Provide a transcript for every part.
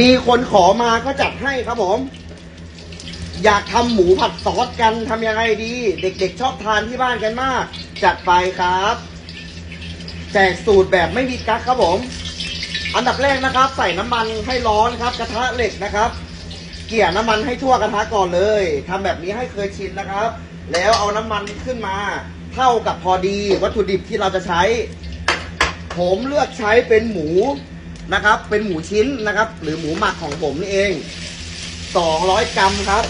มีคนขอมาก็จัดให้ครับผม อยากทำหมูผัดซอสกันทำยังไงดี เด็กๆชอบทานที่บ้านกันมาก จัดไปครับ แจกสูตรแบบไม่มีกั๊กครับผม อันดับแรกนะครับ ใส่น้ำมันให้ร้อนครับ กระทะเหล็กนะครับ เกี่ยน้ำมันให้ทั่วกระทะก่อนเลยทำแบบนี้ให้เคยชินนะครับ แล้วเอาน้ำมันขึ้นมา เท่ากับพอดีวัตถุดิบที่เราจะใช้ ผมเลือกใช้เป็นหมู นะครับ เป็นหมูชิ้นนะครับ หรือหมูหมักของผมนี่เอง200กรัมครับ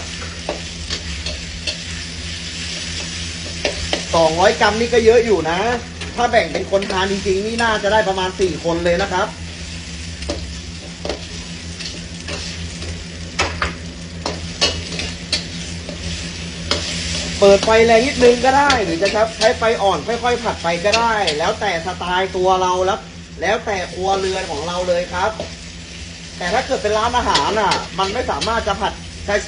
200กรัมนี่ก็เยอะอยู่นะ ถ้าแบ่งเป็นคนทานจริงๆ นี่น่าจะได้ประมาณ4คนเลยนะครับเปิดไฟแรงนิดนึงก็ได้ หรือจะใช้ไฟอ่อนค่อย ๆ ผัดไปก็ได้ แล้วแต่สไตล์ตัวเราแล้ว แล้วแต่ครัวเรือนของเราเลยครับ แต่ถ้าเกิดเป็นร้านอาหารอะ มันไม่สามารถจะผัด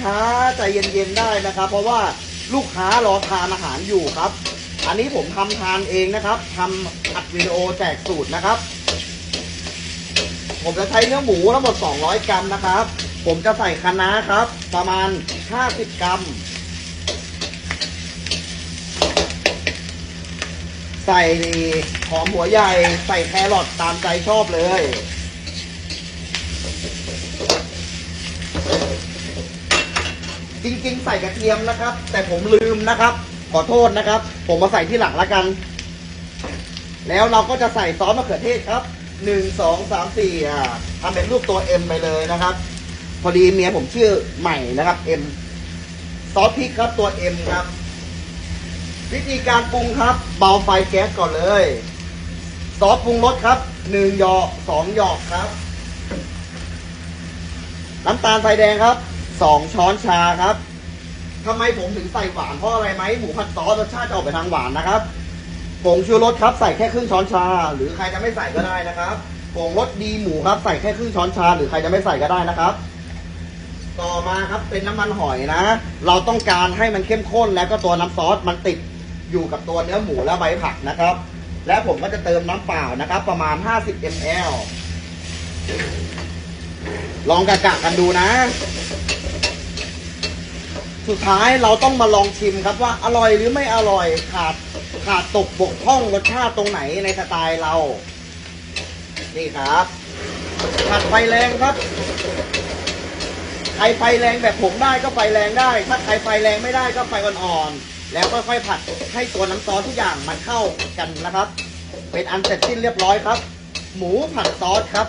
ช้าๆใจเย็นๆได้นะครับ เพราะว่าลูกค้ารอทานอาหารอยู่ครับ อันนี้ผมทำทานเองนะครับทำอัดวิดีโอแจกสูตรนะครับ ผมจะใช้เนื้อหมูทั้งหมด 200 กรัมนะครับ ผมจะใส่คะน้าครับ ประมาณ 50 กรัม ใส่หอมหัวใหญ่ ใส่แครอทตามใจชอบเลย จริงๆ ใส่กระเทียมนะครับ แต่ผมลืมนะครับ ขอโทษนะครับ ผมมาใส่ที่หลังละกัน แล้วเราก็จะใส่ซอสมะเขือเทศครับหนึ่งสองสามสี่อ่าทำเป็นรูปตัวเอ็มไปเลยนะครับ พอดีเมียผมชื่อใหม่นะครับเอ็มซอสพริกครับตัวเอ็มครับ วิธีการปรุงครับ เบาไฟแก๊สก่อนเลย ซอสปรุงรสครับหนึ่งหยอกสองหยอกครับ น้ำตาลไฟแดงครับสองช้อนชาครับทำไมผมถึงใส่หวานเพราะอะไรไหมหมูผัดซอสรสชาติจะออกไปทางหวานนะครับผงชูรสครับใส่แค่ครึ่งช้อนชา หรือใครจะไม่ใส่ก็ได้นะครับผงรสดีหมูครับใส่แค่ครึ่งช้อนชา หรือใครจะไม่ใส่ก็ได้นะครับ ต่อมาครับเป็นน้ำมันหอยนะ เราต้องการให้มันเข้มข้นแล้วก็ตัวน้ำซอสมันติด อยู่กับตัวเนื้อหมูและใบผักนะครับ และผมก็จะเติมน้ำเปล่านะครับ ประมาณ 50 ml ลองกะกะกันดูนะ สุดท้ายเราต้องมาลองชิมครับว่าอร่อยหรือไม่อร่อยขาดขาดตกบกพร่องรสชาติตรงไหนในสไตล์เรา นี่ครับผัดไฟแรงครับ ใครไฟแรงแบบผมได้ก็ไฟแรงได้ ถ้าใครไฟแรงไม่ได้ก็ไฟอ่อนๆ แล้วค่อยๆผัดให้ตัวน้ำซอสทุกอย่างมันเข้ากันนะครับ เป็นอันเสร็จสิ้นเรียบร้อยครับ หมูผัดซอสครับ